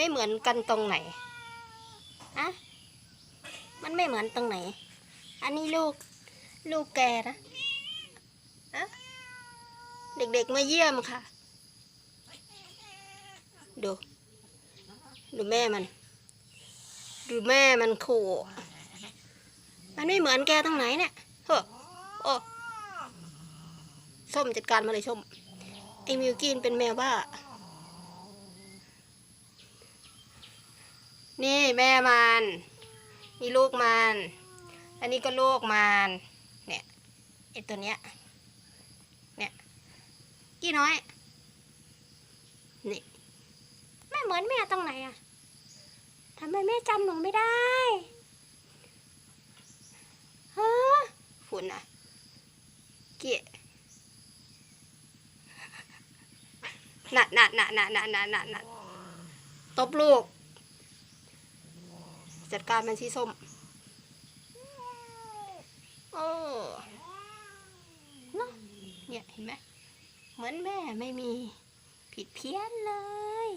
ไม่เหมือนกันตรงไหนอะมันไม่เหมือนตรงไหน อันนี้ลูก ลูกแกนะอะเด็กๆมาเยี่ยมค่ะ ดู ดูแม่มัน ดูแม่มันขู่มันไม่เหมือนแกตรงไหนเนี่ยเฮ้อโอ้ส้มจัดการมาเลยส้มไอ้มิวกินเป็นแมวบ้า นี่แม่มันนี่ลูกมัน อันนี้ก็ลูกมัน เนี่ยไอตัวเนี้ย เนี่ย กี่น้อย นี่ไม่เหมือนแม่ตรงไหนอะทำไมแม่จำหนูไม่ได้ฮะฝุ่นอะเกี่ยหนักหนักหนักหนักหนักหนักหนักตบลูก จัดการมันสีส้มโอ้เนอะเนี่ยเห็นไหมเหมือนแม่ไม่มีผิดเพี้ยนเลย